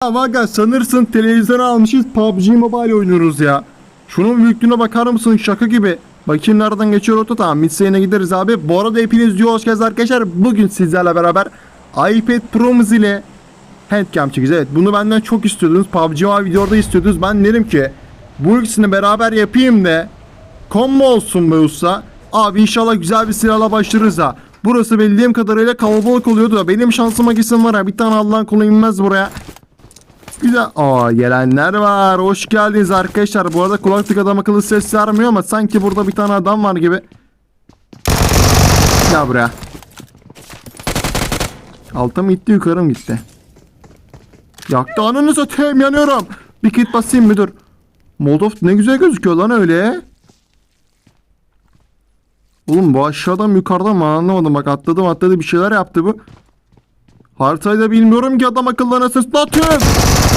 Ama aga sanırsın televizyonu almışız PUBG Mobile oynuyoruz ya. Şunun büyüklüğüne bakar mısın şaka gibi. Bakayım nereden geçiyor rota tamam Midsane'e gideriz abi. Bu arada hepiniz diyor hoş geldiniz arkadaşlar. Bugün sizlerle beraber iPad Pro'muz ile handcam çekeceğiz. Evet bunu benden çok istiyordunuz. PUBG Mobile videoda istiyordunuz. Ben dedim ki bu ikisini beraber yapayım da combo olsun be usta. Abi inşallah güzel bir silahla başlarız ha. Burası bildiğim kadarıyla kalabalık oluyordu da benim şansıma kesin var ha. Bir tane Allah'ın kulu inmez buraya. Güzel. Aa gelenler var. Hoş geldiniz arkadaşlar. Bu arada kulaklık adam akıllı ses vermiyor ama sanki burada bir tane adam var gibi. Gel buraya. Alta mı gitti yukarı mı gitti? Yaktı ananı satayım yanıyorum. Bir kit basayım mı dur. Molotov ne güzel gözüküyor lan öyle. Oğlum bu aşağıdan yukarıdan mı anlamadım bak atladım atladı bir şeyler yaptı bu. Haritayı da bilmiyorum ki adam akıllarına ses atın.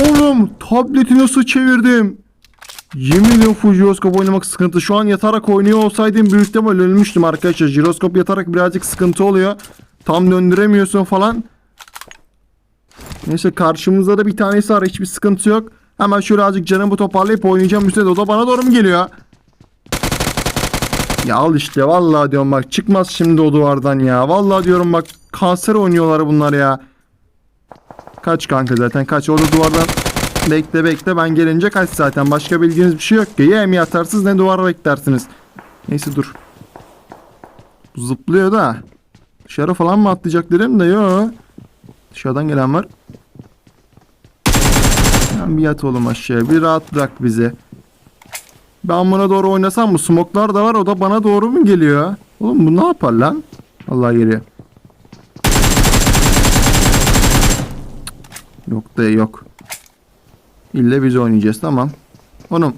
Oğlum tableti nasıl çevirdim? Yemin ediyorum oynamak sıkıntı. Şu an yatarak oynuyor olsaydım büyük ihtimal ölmüştüm arkadaşlar. Jiroskop yatarak birazcık sıkıntı oluyor. Tam döndüremiyorsun falan. Neyse karşımızda da bir tanesi var. Hiçbir sıkıntı yok. Hemen şöyle azıcık canımı toparlayıp oynayacağım. Üstelik o da bana doğru mu geliyor? Ya al işte vallahi diyorum bak çıkmaz şimdi o duvardan ya. Vallahi diyorum bak kanser oynuyorlar bunlar ya. Kaç kanka zaten kaç orada duvardan bekle bekle ben gelince kaç zaten başka bildiğiniz bir şey yok ki. Ya mi atarsınız ne duvara beklersiniz. Neyse dur. Zıplıyor da. Dışarı falan mı atlayacak dedim de yo. Dışarıdan gelen var. Sen bir yat oğlum aşağıya bir rahat bırak bizi. Ben buna doğru oynasam bu smoklar da var o da bana doğru mu geliyor? Oğlum bu ne yapar lan? Allah geliyor. Yok da yok. İlle biz oynayacağız tamam. Onum.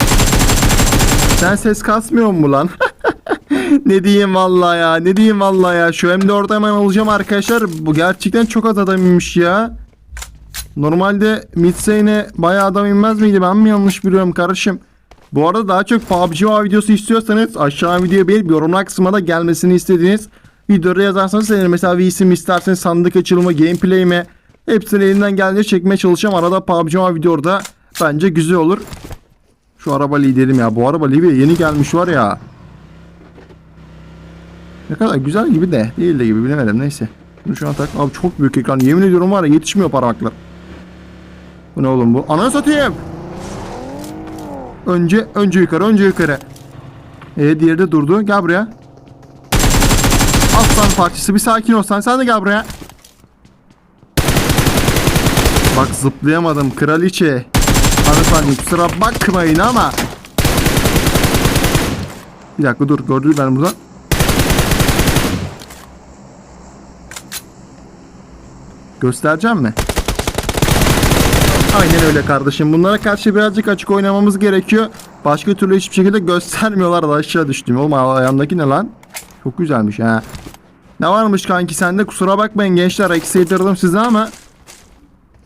Sen ses kasmıyor mu lan? ne diyeyim vallahi ya. Ne diyeyim vallahi ya. Şu hem de orada hemen alacağım arkadaşlar. Bu gerçekten çok az adam inmiş ya. Normalde Midsane'e bayağı adam inmez miydi? Ben mi yanlış biliyorum kardeşim? Bu arada daha çok PUBG Mobile videosu istiyorsanız aşağı videoya beğenip yorumlar kısmına da gelmesini istediğiniz videoları yazarsanız sevinirim. Mesela VC mi isterseniz sandık açılımı, gameplay mi? Hepsini elinden geldiğince çekmeye çalışacağım. Arada PUBG Mobile videoda bence güzel olur. Şu araba liderim ya. Bu araba Libya yeni gelmiş var ya. Ne kadar güzel gibi de değil de gibi bilemedim neyse. Bunu şu an tak. Abi çok büyük ekran. Yemin ediyorum var ya yetişmiyor parmaklar. Bu ne oğlum bu? Ananı satayım. Önce önce yukarı önce yukarı. E diğeri de durdu. Gel buraya. Aslan parçası bir sakin ol sen. Sen de gel buraya. Bak zıplayamadım kraliçe. Hanımefendi kusura bakmayın ama. Bir dakika dur gördüm ben buradan. Göstereceğim mi? Aynen öyle kardeşim. Bunlara karşı birazcık açık oynamamız gerekiyor. Başka türlü hiçbir şekilde göstermiyorlar da aşağı düştüm. Oğlum ayağımdaki ne lan? Çok güzelmiş ha. Ne varmış kanki sende? Kusura bakmayın gençler. Eksi yedirdim size ama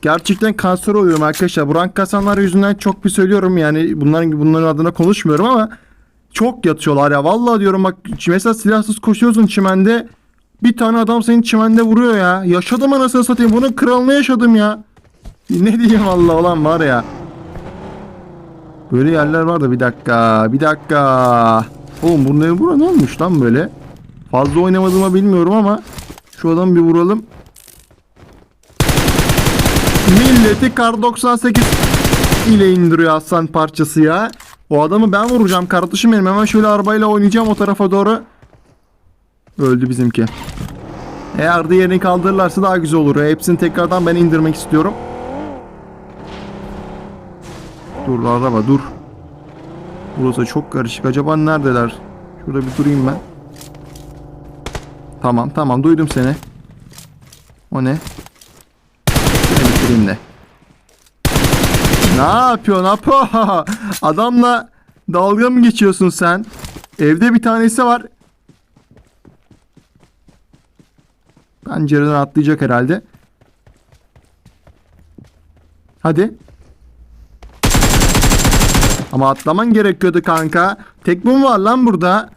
gerçekten kanser oluyorum arkadaşlar. Bu rank kasanlar yüzünden çok bir söylüyorum yani bunların bunların adına konuşmuyorum ama çok yatıyorlar ya. Vallahi diyorum bak mesela silahsız koşuyorsun çimende bir tane adam senin çimende vuruyor ya. Yaşadım anasını satayım. Bunun kralını yaşadım ya. Ne diyeyim Allah olan var ya. Böyle yerler var da bir dakika. Bir dakika. Oğlum bu ne, bura ne olmuş lan böyle? Fazla oynamadığımı bilmiyorum ama şu adamı bir vuralım. Milleti kar 98 ile indiriyor aslan parçası ya. O adamı ben vuracağım kardeşim benim. Hemen şöyle arabayla oynayacağım o tarafa doğru. Öldü bizimki. Eğer diğerini kaldırırlarsa daha güzel olur. Hepsini tekrardan ben indirmek istiyorum. Dur araba dur. Burası çok karışık. Acaba neredeler? Şurada bir durayım ben. Tamam tamam duydum seni. O ne? Seni bitireyim de. Ne yapıyorsun Apo? Adamla dalga mı geçiyorsun sen? Evde bir tanesi var. Pencereden atlayacak herhalde. Hadi. Ama atlaman gerekiyordu kanka. Tek bu mu var lan burada?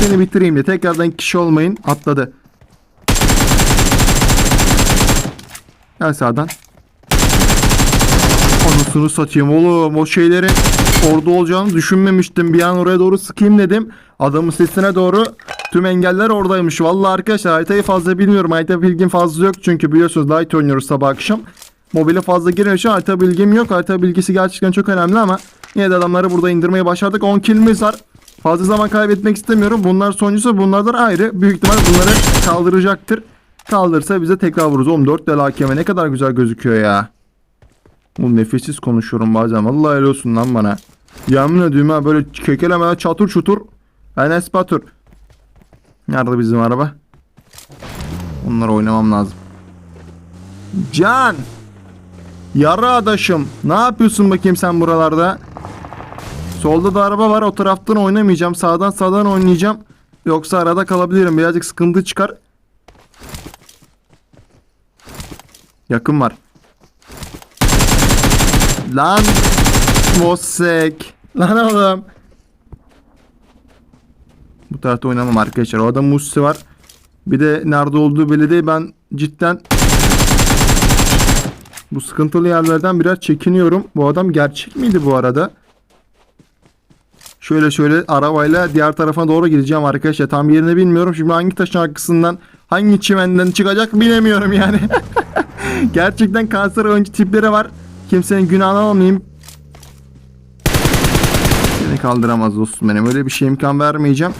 Seni bitireyim de tekrardan kişi olmayın. Atladı. Gel sağdan. Anasını satayım oğlum o şeylerin orada olacağını düşünmemiştim. Bir an oraya doğru sıkayım dedim. Adamın sesine doğru tüm engeller oradaymış. Vallahi arkadaşlar haritayı fazla bilmiyorum. Harita bilgim fazla yok çünkü biliyorsunuz light oynuyoruz sabah akşam. Mobile fazla girmiyor şu harita bilgim yok. Harita bilgisi gerçekten çok önemli ama yine de adamları burada indirmeyi başardık. 10 killimiz var. Fazla zaman kaybetmek istemiyorum. Bunlar sonuncusu bunlardan ayrı. Büyük ihtimal bunları kaldıracaktır. Kaldırsa bize tekrar vururuz. Oğlum 4 del hakeme ne kadar güzel gözüküyor ya. Oğlum nefessiz konuşuyorum bazen. Vallahi helal olsun lan bana. Yemin ediyorum ha böyle kekelemeden çatır çutur. Enes Batur. Nerede bizim araba? Onları oynamam lazım. Can! Yara adaşım. Ne yapıyorsun bakayım sen buralarda? Solda da araba var. O taraftan oynamayacağım. Sağdan sağdan oynayacağım. Yoksa arada kalabilirim. Birazcık sıkıntı çıkar. Yakın var. Lan Mosek. Lan oğlum. Bu tarafta oynamam arkadaşlar. O adam Musi var. Bir de nerede olduğu belli değil. Ben cidden bu sıkıntılı yerlerden biraz çekiniyorum. Bu adam gerçek miydi bu arada? Şöyle şöyle arabayla diğer tarafa doğru gideceğim arkadaşlar. Tam yerini bilmiyorum. Şimdi hangi taşın arkasından hangi çimenden çıkacak bilemiyorum yani. Gerçekten kanser oyuncu tipleri var. Kimsenin günahını almayayım. Seni kaldıramaz dostum benim. Öyle bir şey imkan vermeyeceğim.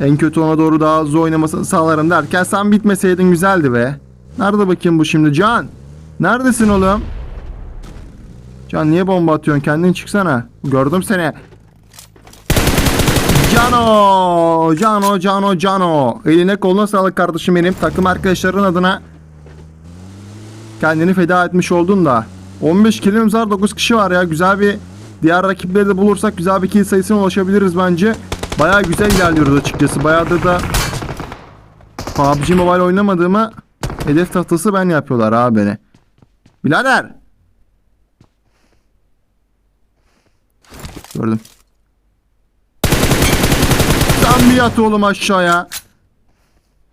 En kötü ona doğru daha hızlı oynamasını sağlarım derken sen bitmeseydin güzeldi be. Nerede bakayım bu şimdi Can? Neredesin oğlum? Can niye bomba atıyorsun? Kendin çıksana. Gördüm seni. Cano! Cano, Cano, Cano. Eline koluna sağlık kardeşim benim. Takım arkadaşların adına kendini feda etmiş oldun da. 15 kilimiz var 9 kişi var ya. Güzel bir diğer rakipleri de bulursak güzel bir kill sayısına ulaşabiliriz bence. Baya güzel ilerliyoruz açıkçası. Bayağıdır da PUBG Mobile oynamadığıma hedef tahtası ben yapıyorlar abi beni. Birader. Gördüm. Sen bir yat oğlum aşağıya.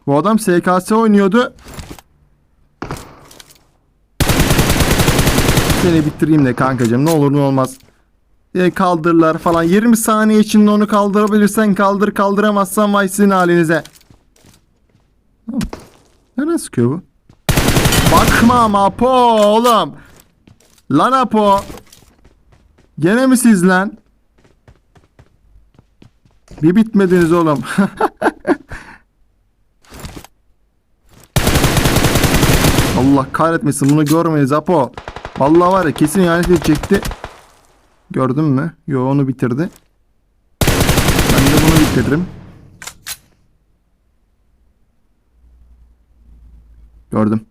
Bu adam SKS oynuyordu. Seni bitireyim de kankacığım ne olur ne olmaz. E, kaldırırlar falan. 20 saniye içinde onu kaldırabilirsen kaldır kaldıramazsan vay sizin halinize. Nereden sıkıyor bu? Bakma ama Apo oğlum. Lan Apo. Gene mi siz lan? Bir bitmediniz oğlum. Allah kahretmesin bunu görmeyiz Apo. Vallahi var ya kesin ihanet edecekti. Gördün mü? Yo onu bitirdi. Ben de bunu bitiririm. Gördüm.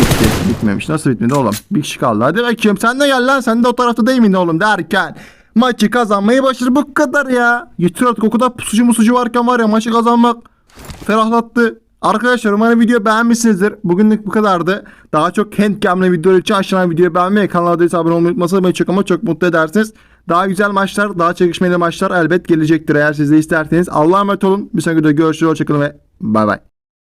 Bitti. Bitmemiş. Nasıl bitmedi oğlum? Bir kişi kaldı. Hadi bakayım sen de gel lan. Sen de o tarafta değil miydin oğlum derken. Maçı kazanmayı başarır bu kadar ya. Yeter artık o kadar pusucu musucu varken var ya maçı kazanmak ferahlattı. Arkadaşlar umarım video beğenmişsinizdir. Bugünlük bu kadardı. Daha çok handcam'le videolar için aşağıdan videoyu beğenmeyi, kanala da abone olmayı unutmasanız beni çok ama çok mutlu edersiniz. Daha güzel maçlar, daha çekişmeli maçlar elbet gelecektir eğer siz de isterseniz. Allah'a emanet olun. Bir sonraki videoda görüşürüz. Hoşçakalın ve bay bay.